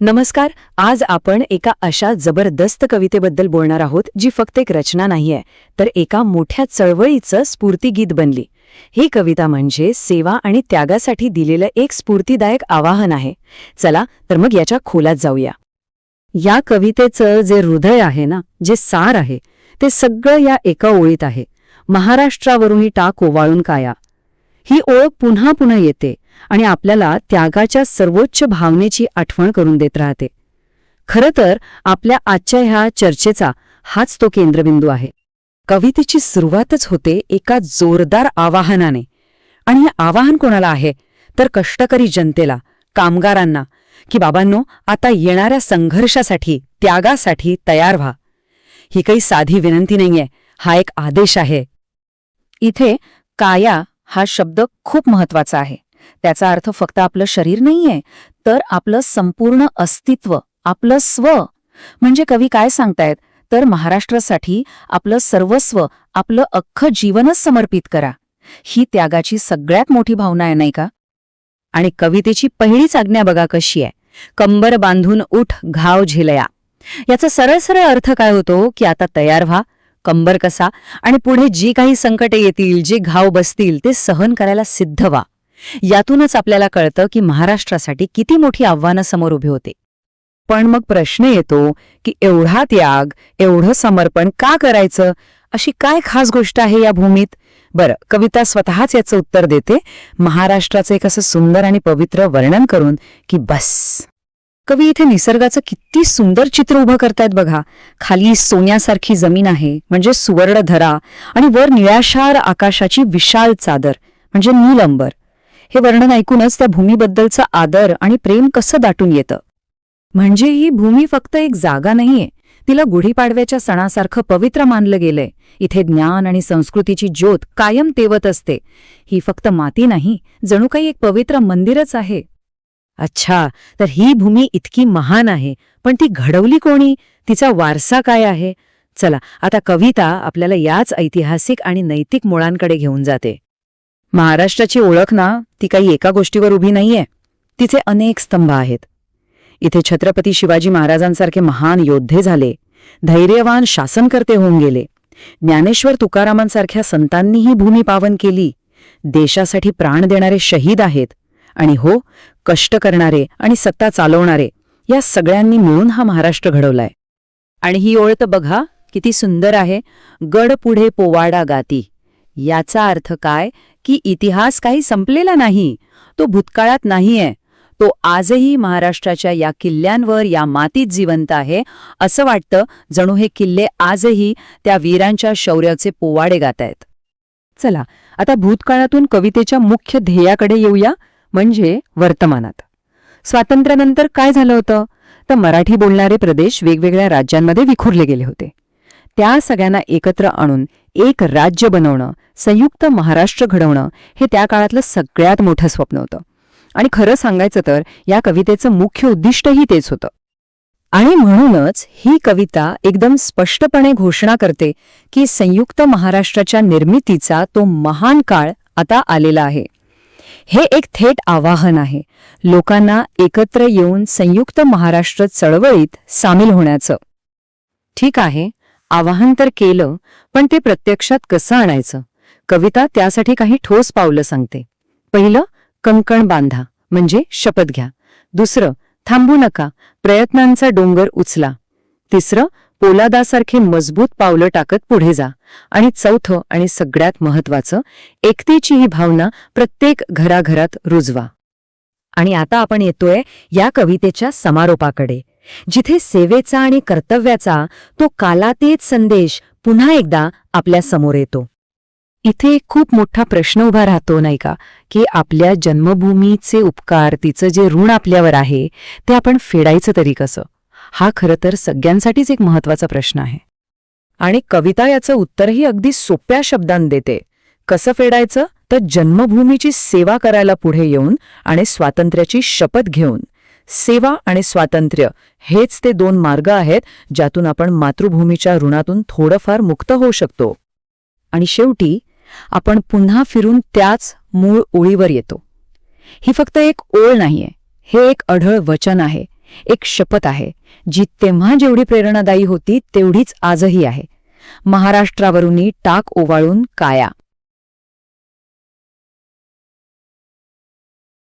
नमस्कार आज आपण एका अशा जबरदस्त कवितेबद्दल बोलणार आहोत जी फक्त एक रचना नाहीये तर एका मोठ्या चळवळीचं स्फूर्तीगीत बनली. ही कविता म्हणजे सेवा आणि त्यागासाठी दिलेलं एक स्फूर्तीदायक आवाहन आहे. चला तर मग याच्या खोलात जाऊया. या कवितेचं जे हृदय आहे ना जे सार आहे ते सगळं या एका ओळीत आहे. महाराष्ट्रावरूनही टाक ओवाळून काया. ही ओळख पुन्हा पुन्हा येते आणि आपल्याला त्यागाच्या सर्वोच्च भावनेची आठवण करून देत राहते. खरं तर आपल्या आजच्या ह्या चर्चेचा हाच तो केंद्रबिंदू आहे. कवितेची सुरुवातच होते एका जोरदार आवाहनाने. आणि हे आवाहन कोणाला आहे? तर कष्टकरी जनतेला कामगारांना की बाबांनो आता येणाऱ्या संघर्षासाठी त्यागासाठी तयार व्हा. ही काही साधी विनंती नाहीये हा एक आदेश आहे. इथे काया हा शब्द खूप महत्त्वाचा आहे. त्याचा अर्थ फक्त आपलं शरीर नाहीये तर आपलं संपूर्ण अस्तित्व आपलं स्व. म्हणजे कवी काय सांगतायत? तर महाराष्ट्रासाठी आपलं सर्वस्व आपलं अख्खं जीवनच समर्पित करा. ही त्यागाची सगळ्यात मोठी भावना आहे नाही का? आणि कवितेची पहिलीच आज्ञा बघा कशी आहे. कंबर बांधून उठ घाव झिलया. याचा सरळ सरळ अर्थ काय होतो की आता तयार व्हा. कंबर कसा? आणि पुढे जी काही संकटे येतील जे घाव बसतील ते सहन करायला सिद्ध व्हा. यातूनच आपल्याला कळतं की महाराष्ट्रासाठी किती मोठी आव्हानं समोर उभी होते. पण मग प्रश्न येतो की एवढा त्याग एवढं समर्पण का करायचं? अशी काय खास गोष्ट आहे या भूमीत? बरं कविता स्वतःच याचं उत्तर देते. महाराष्ट्राचं एक असं सुंदर आणि पवित्र वर्णन करून की बस. कवी इथे निसर्गाचं किती सुंदर चित्र उभं करतायत बघा. खाली सोन्यासारखी जमीन आहे म्हणजे सुवर्णधरा आणि वर निळाशार आकाशाची विशाल चादर म्हणजे नीलंबर हे वर्णन ऐकूनच त्या भूमीबद्दलचा आदर आणि प्रेम कसं दाटून येतं? म्हणजे ही भूमी फक्त एक जागा नाहीये. तिला गुढीपाडव्याच्या सणासारखं पवित्र मानलं गेलंय. इथे ज्ञान आणि संस्कृतीची ज्योत कायम तेवत असते. ही फक्त माती नाही जणू काही एक पवित्र मंदिरच आहे. अच्छा तर ही भूमी इतकी महान आहे. पण ती घडवली कोणी? तिचा वारसा काय आहे? चला आता कविता आपल्याला याच ऐतिहासिक आणि नैतिक मुळांकडे घेऊन जाते. महाराष्ट्राची ओळख ना ती काही एका गोष्टीवर उभी नाहीये. तिचे अनेक स्तंभ आहेत. इथे छत्रपती शिवाजी महाराजांसारखे महान योद्धे झाले. धैर्यवान शासनकर्ते होऊन गेले. ज्ञानेश्वर तुकारामांसारख्या संतांनीही भूमी पावन केली. देशासाठी प्राण देणारे शहीद आहेत. आणि हो कष्ट करणारे आणि सत्ता चालवणारे या सगळ्यांनी मिळून हा महाराष्ट्र घडवलाय. आणि ही ओळ बघा किती सुंदर आहे. गड पुढे पोवाडा गाती. याचा अर्थ काय? की इतिहास काही संपलेला नाही तो भूतकाळात नाहीये. तो आजही महाराष्ट्राच्या या किल्ल्यांवर या मातीत जिवंत आहे असं वाटतं जणू हे किल्ले आजही त्या वीरांच्या शौर्याचे पोवाडे गातायत चला आता भूतकाळातून कवितेच्या मुख्य ध्येयाकडे येऊया म्हणजे वर्तमानात. स्वातंत्र्यानंतर काय झालं होतं? तर मराठी बोलणारे प्रदेश वेगवेगळ्या राज्यांमध्ये विखुरले गेले होते. त्या सगळ्यांना एकत्र आणून एक राज्य बनवणं संयुक्त महाराष्ट्र घडवणं हे त्या काळातलं सगळ्यात मोठं स्वप्न होतं. आणि खरं सांगायचं तर या कवितेचं मुख्य उद्दिष्टही तेच होतं. आणि म्हणूनच ही कविता एकदम स्पष्टपणे घोषणा करते की संयुक्त महाराष्ट्राच्या निर्मितीचा तो महान काळ आता आलेला आहे. हे एक थेट आवाहन आहे. लोकांना एकत्र येऊन संयुक्त महाराष्ट्र चळवळीत सामील होण्याचं. ठीक आहे. आवाहन तर केलं पण ते प्रत्यक्षात कसं आणायचं? कविता त्यासाठी काही ठोस पावलं सांगते. पहिलं कंकण बांधा म्हणजे शपथ घ्या. दुसरं थांबू नका प्रयत्नांचा डोंगर उचला. तिसरं पोलादासारखे मजबूत पावलं टाकत पुढे जा. आणि चौथं आणि सगळ्यात महत्वाचं एकतेची ही भावना प्रत्येक घराघरात रुजवा. आणि आता आपण येतोय या कवितेच्या समारोपाकडे. जिथे सेवेचा आणि कर्तव्याचा तो कालातीत संदेश पुन्हा एकदा आपल्यासमोर येतो. इथे एक खूप मोठा प्रश्न उभा राहतो नाही का? की आपल्या जन्मभूमीचे उपकार तिचं जे ऋण आपल्यावर आहे ते आपण फेडायचं तरी कसं? हा खरं तर सगळ्यांसाठीच एक महत्त्वाचा प्रश्न आहे. आणि कविता याचं उत्तरही अगदी सोप्या शब्दांत देते. कसं फेडायचं? तर जन्मभूमीची सेवा करायला पुढे येऊन आणि स्वातंत्र्याची शपथ घेऊन. सेवा आणि स्वातंत्र्य हेच ते दोन मार्ग आहेत ज्यातून आपण मातृभूमीच्या ऋणातून थोडंफार मुक्त होऊ शकतो. आणि शेवटी आपण पुन्हा फिरून त्याच मूळ ओळीवर येतो. ही फक्त एक ओळ नाहीये हे एक अढळ वचन आहे एक शपथ आहे जी तेव्हा जेवढी प्रेरणादायी होती तेवढीच आजही आहे. महाराष्ट्रावरूनही टाक ओवाळून काया.